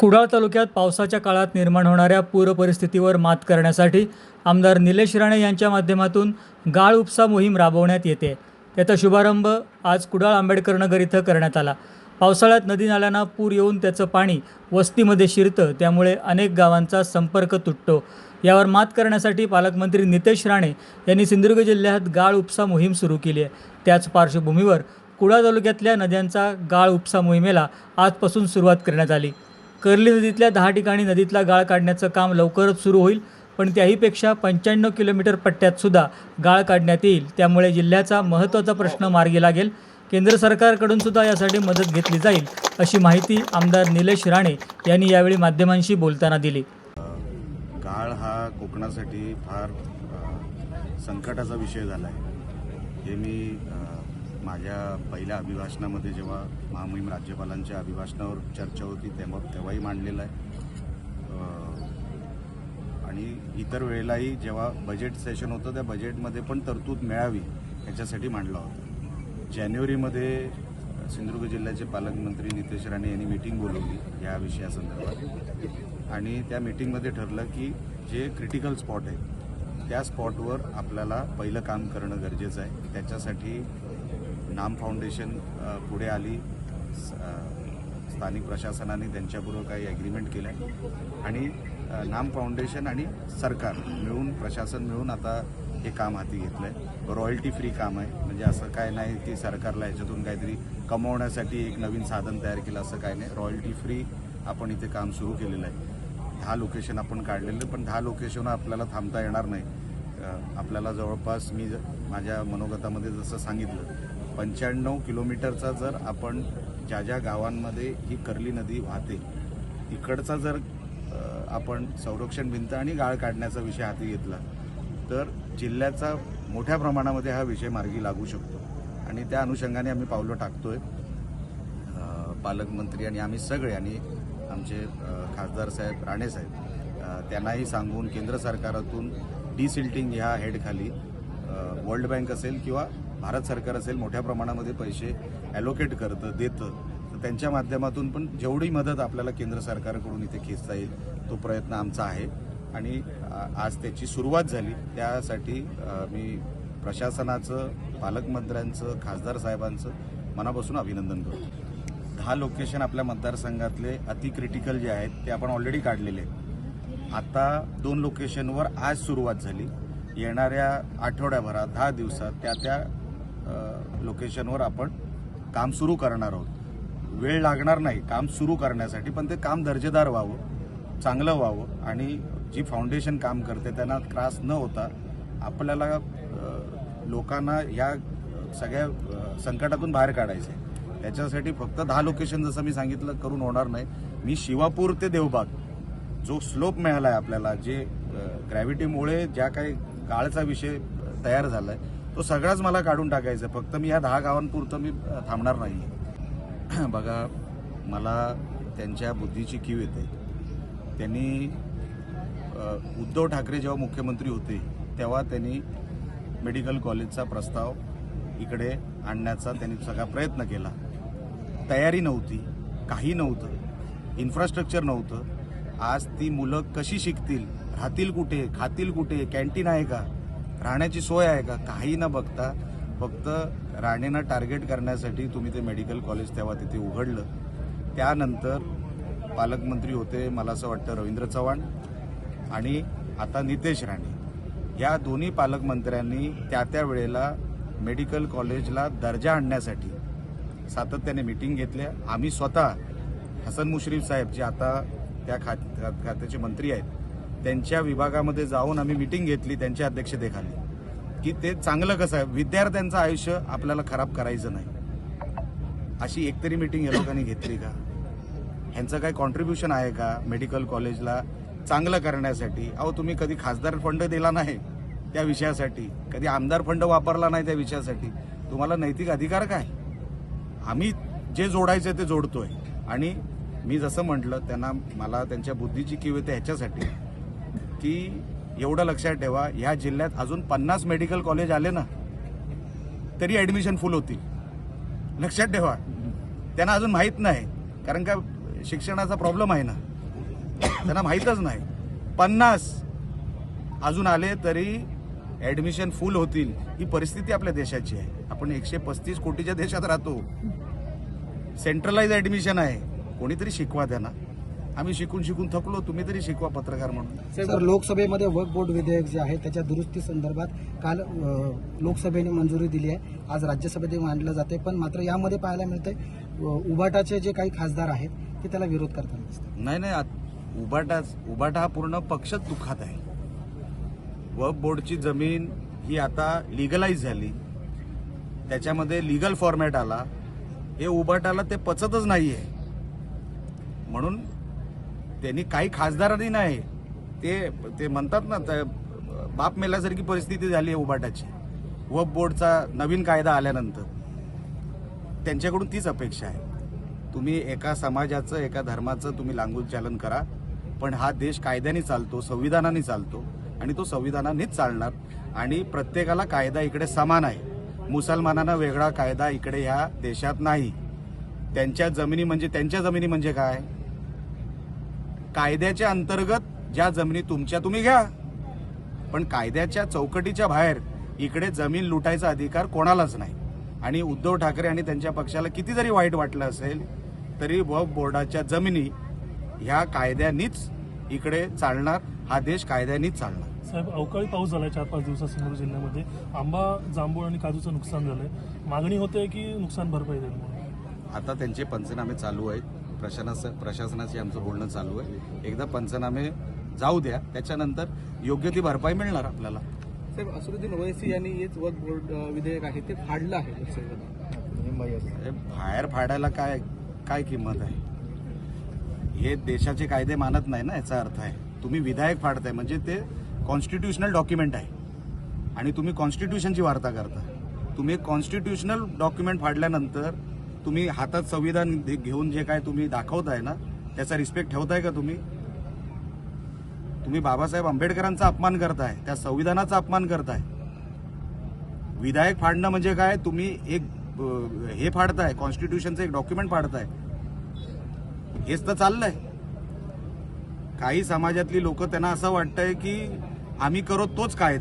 कुडाळ तालुक्यात पावसाच्या काळात निर्माण होणाऱ्या पूरपरिस्थितीवर मात करण्यासाठी आमदार निलेश राणे यांच्या माध्यमातून गाळ उपसा मोहीम राबवण्यात येते. त्याचा शुभारंभ आज कुडाळ आंबेडकर नगर इथं करण्यात आला. पावसाळ्यात नदी नाल्यांना पूर येऊन त्याचं पाणी वस्तीमध्ये शिरतं त्यामुळे अनेक गावांचा संपर्क तुटतो. यावर मात करण्यासाठी पालकमंत्री नितेश राणे यांनी सिंधुदुर्ग जिल्ह्यात गाळ उपसा मोहीम सुरू केली आहे. त्याच पार्श्वभूमीवर कुडाळ तालुक्यातल्या नद्यांचा गाळ उपसा मोहिमेला आजपासून सुरुवात करण्यात आली. कर्ली नदीतल्या दहा ठिकाणी नदीतला गाळ काढण्याचं काम लवकरच सुरू होईल पण त्याहीपेक्षा पंच्याण्णव किलोमीटर पट्ट्यात सुद्धा गाळ काढण्यात येईल. त्यामुळे जिल्ह्याचा महत्त्वाचा प्रश्न मार्गी लागेल. केंद्र सरकारकडून सुद्धा यासाठी मदत घेतली जाईल अशी माहिती आमदार निलेश राणे यांनी यावेळी माध्यमांशी बोलताना दिली. गाळ हा कोकणासाठी फार संकटाचा विषय झाला आहे हे मी माझ्या पहिल्या अभिभाषणामध्ये जेव्हा महामहिम राज्यपालांच्या अभिभाषणावर चर्चा होती तेव्हा तेव्हाही मांडलेलं आहे. आणि इतर वेळेलाही जेव्हा बजेट सेशन होतं त्या बजेटमध्ये पण तरतूद मिळावी याच्यासाठी मांडला होता. जानेवारीमध्ये सिंधुदुर्ग जिल्ह्याचे पालकमंत्री नितेश राणे यांनी मिटिंग बोलवली या विषयासंदर्भात. आणि त्या मीटिंगमध्ये ठरलं की जे क्रिटिकल स्पॉट आहेत त्या स्पॉटवर आपल्याला पहिलं काम करणं गरजेचं आहे. त्याच्यासाठी नाम फाउंडेशन पुढे आली. स्थानिक प्रशासनाने त्यांच्याबरोबर काही ॲग्रीमेंट केलं आहे आणि नाम फाउंडेशन आणि सरकार मिळून प्रशासन मिळून आता हे काम हाती घेतलं आहे रॉयल्टी फ्री काम आहे. म्हणजे असं काय नाही की सरकारला याच्यातून काहीतरी कमवण्यासाठी एक नवीन साधन तयार केलं असं काय नाही. रॉयल्टी फ्री आपण इथे काम सुरू केलेलं आहे. दहा लोकेशन आपण काढलेलं पण दहा लोकेशन आपल्याला थांबता येणार नाही. आपल्याला जवळपास मी ज- माझ्या मनोगतामध्ये जसं सांगितलं पंच्याण्णव किलोमीटरचा जर आपण ज्या ज्या गावांमध्ये ही कर्ली नदी वाहते तिकडचा जर आपण संरक्षण भिंत आणि गाळ काढण्याचा विषय हाती घेतला तर जिल्ह्याचा मोठ्या प्रमाणामध्ये हा विषय मार्गी लागू शकतो. आणि त्या अनुषंगाने आम्ही पावलं टाकतो आहे पालकमंत्री आणि आम्ही सगळे आणि आमचे खासदार साहेब राणे साहेब त्यांनाही सांगून केंद्र सरकारातून डिसिल्टिंग ह्या हेडखाली वर्ल्ड बँक असेल किंवा भारत सरकार असेल मोठ्या प्रमाणामध्ये पैसे ॲलोकेट करतं देतं तर त्यांच्या माध्यमातून पण जेवढी मदत आपल्याला केंद्र सरकारकडून इथे खेचता येईल तो प्रयत्न आमचा आहे. आणि आज त्याची सुरुवात झाली. त्यासाठी मी प्रशासनाचं पालकमंत्र्यांचं खासदार साहेबांचं मनापासून अभिनंदन करतो. दहा लोकेशन आपल्या मतदारसंघातले अति क्रिटिकल जे आहेत ते आपण ऑलरेडी काढलेले आहेत. आता दोन लोकेशनवर आज सुरुवात झाली. येणाऱ्या आठवड्याभरात दहा दिवसात त्या त्या लोकेशनवर आपण काम सुरू करणार आहोत. वेळ लागणार नाही काम सुरू करण्यासाठी पण ते काम दर्जेदार व्हावं चांगलं व्हावं आणि जी फाउंडेशन काम करते त्यांना त्रास न होता आपल्याला लोकांना या सगळ्या संकटातून बाहेर काढायचं. आहे त्याच्यासाठी फक्त दहा लोकेशन जसं मी सांगितलं करून होणार नाही. मी शिवापूर ते देवबाग जो स्लोप मिळाला आहे आपल्याला जे ग्रॅव्हिटीमुळे ज्या काही गाळचा विषय तयार झाला आहे तो सगळाच मला काढून टाकायचा. फक्त मी या दहा गावांपुरतं मी थांबणार नाही बघा मला त्यांच्या बुद्धीची कीव येते. त्यांनी उद्धव ठाकरे जेव्हा मुख्यमंत्री होते तेव्हा त्यांनी मेडिकल कॉलेजचा प्रस्ताव इकडे आणण्याचा त्यांनी सगळा प्रयत्न केला. तयारी नव्हती काही नव्हतं इन्फ्रास्ट्रक्चर नव्हतं. आज ती मुलं कशी शिकतील राहतील कुठे खातील कुठे कॅन्टीन आहे का? राहण्याची सोय आहे का? काही न बघता फक्त राणेंना टार्गेट करण्यासाठी तुम्ही ते मेडिकल कॉलेज तेव्हा तिथे उघडलं. त्यानंतर पालकमंत्री होते मला असं वाटतं रवींद्र चव्हाण आणि आता नितेश राणे. या दोन्ही पालकमंत्र्यांनी त्या त्या वेळेला मेडिकल कॉलेजला दर्जा आणण्यासाठी सातत्याने मिटिंग घेतल्या. आम्ही स्वतः हसन मुश्रीफ साहेब जे आता त्या खात- खात्याचे मंत्री आहेत त्यांच्या विभागामध्ये जाऊन आम्ही मिटिंग घेतली त्यांच्या अध्यक्षतेखाली. की ते चांगलं कसं आहे? विद्यार्थ्यांचं आयुष्य आपल्याला खराब करायचं नाही. अशी एकतरी मिटिंग या लोकांनी घेतली का? ह्यांचं काय कॉन्ट्रीब्युशन आहे का मेडिकल कॉलेजला चांगलं करण्यासाठी? अहो तुम्ही कधी खासदार फंड दिला नाही त्या विषयासाठी? कधी आमदार फंड वापरला नाही त्या विषयासाठी? तुम्हाला नैतिक अधिकार काय? आम्ही जे जोडायचं ते जोडतोय. आणि मी जसं म्हटलं त्यांना मला त्यांच्या बुद्धीची किव येते ह्याच्यासाठी की एवढं लक्षात ठेवा ह्या जिल्ह्यात अजून पन्नास मेडिकल कॉलेज आले ना तरी ॲडमिशन फुल होतील. लक्षात ठेवा. त्यांना अजून माहीत नाही कारण का शिक्षणाचा प्रॉब्लेम आहे ना. त्यांना माहीतच नाही. पन्नास अजून आले तरी ॲडमिशन फुल होतील. ही परिस्थिती आपल्या देशाची आहे. आपण एकशे पस्तीस कोटीच्या देशात राहतो. सेंट्रलाइज ॲडमिशन आहे. कोणीतरी शिकवा त्यांना. आम्ही शिकून शिकून थकलो तुम्ही तरी शिकवा पत्रकार म्हणून. सर लोकसभेमध्ये वक्फ बोर्ड विधेयक जे आहे त्याच्या दुरुस्ती संदर्भात काल लोकसभेने मंजुरी दिली आहे. आज राज्यसभेत मांडलं जाते पण मात्र यामध्ये पाहायला मिळतंय उभाटाचे जे काही खासदार आहेत ते त्याला विरोध करताना दिसतात. नाही नाही उबाटाच उबाटा हा पूर्ण पक्षच दुखात आहे. वक्फ बोर्डची जमीन ही आता लिगलाइज झाली. त्याच्यामध्ये लिगल फॉर्मॅट आला. हे उबाटाला ते पचतच नाहीये. म्हणून त्यांनी काही खासदारांनी नाही ते ते म्हणतात ना बाप मेल्यासारखी परिस्थिती झाली आहे उबाटाची. वब बोर्डचा नवीन कायदा आल्यानंतर. त्यांच्याकडून तीच अपेक्षा आहे. तुम्ही एका समाजाचं एका धर्माचं तुम्ही लांगूल चालन करा पण हा देश कायद्याने चालतो संविधानाने चालतो आणि तो संविधानानेच चालणार. आणि प्रत्येकाला कायदा इकडे समान आहे. मुसलमानांना वेगळा कायदा इकडे ह्या देशात नाही. त्यांच्या जमिनी म्हणजे त्यांच्या जमिनी म्हणजे काय? कायद्याच्या अंतर्गत ज्या जमिनी तुमच्या तुम्ही घ्या. पण कायद्याच्या चौकटीच्या बाहेर इकडे जमीन लुटायचा अधिकार कोणालाच नाही. आणि उद्धव ठाकरे आणि त्यांच्या पक्षाला किती जरी वाईट वाटलं असेल तरी वक्फ बोर्डाच्या जमिनी ह्या कायद्यानीच इकडे चालणार हा देश कायद्यानीच चालणार. साहेब अवकाळी पाऊस झालाय चार पाच दिवसात सिंधुदुर्ग जिल्ह्यामध्ये. आंबा जांभूळ आणि काजूचं नुकसान झालंय. मागणी होते की नुकसान भरपाई देईल आता त्यांचे पंचनामे चालू आहेत. प्रशास प्रशासनाशी आमचं बोलणं चालू आहे. एकदा पंचनामे जाऊ द्या त्याच्यानंतर योग्य ती भरपाई मिळणार आपल्याला. साहेब असरुद्दीन ओवैसी यांनी हेच वक्फ बोर्ड विधेयक आहे ते फाडलं आहे बाहेर फाडायला काय काय किंमत आहे? हे देशाचे कायदे मानत नाही ना याचा अर्थ आहे. तुम्ही विधायक फाडताय म्हणजे ते कॉन्स्टिट्युशनल डॉक्युमेंट आहे. आणि तुम्ही कॉन्स्टिट्यूशनची वार्ता करता तुम्ही एक कॉन्स्टिट्युशनल डॉक्युमेंट फाडल्यानंतर तुम्ही हातात संविधान घेऊन जे काय तुम्ही दाखवताय ना त्याचा रिस्पेक्ट ठेवताय का तुम्ही? तुम्ही बाबासाहेब आंबेडकरांचा अपमान करताय त्या संविधानाचा अपमान करताय. विधायक फाडणं म्हणजे काय? तुम्ही एक हे फाडताय कॉन्स्टिट्यूशनचं एक डॉक्युमेंट फाडताय. हेच तर चाललंय. काही समाजातली लोक त्यांना असं वाटतंय की आम्ही करो तोच काय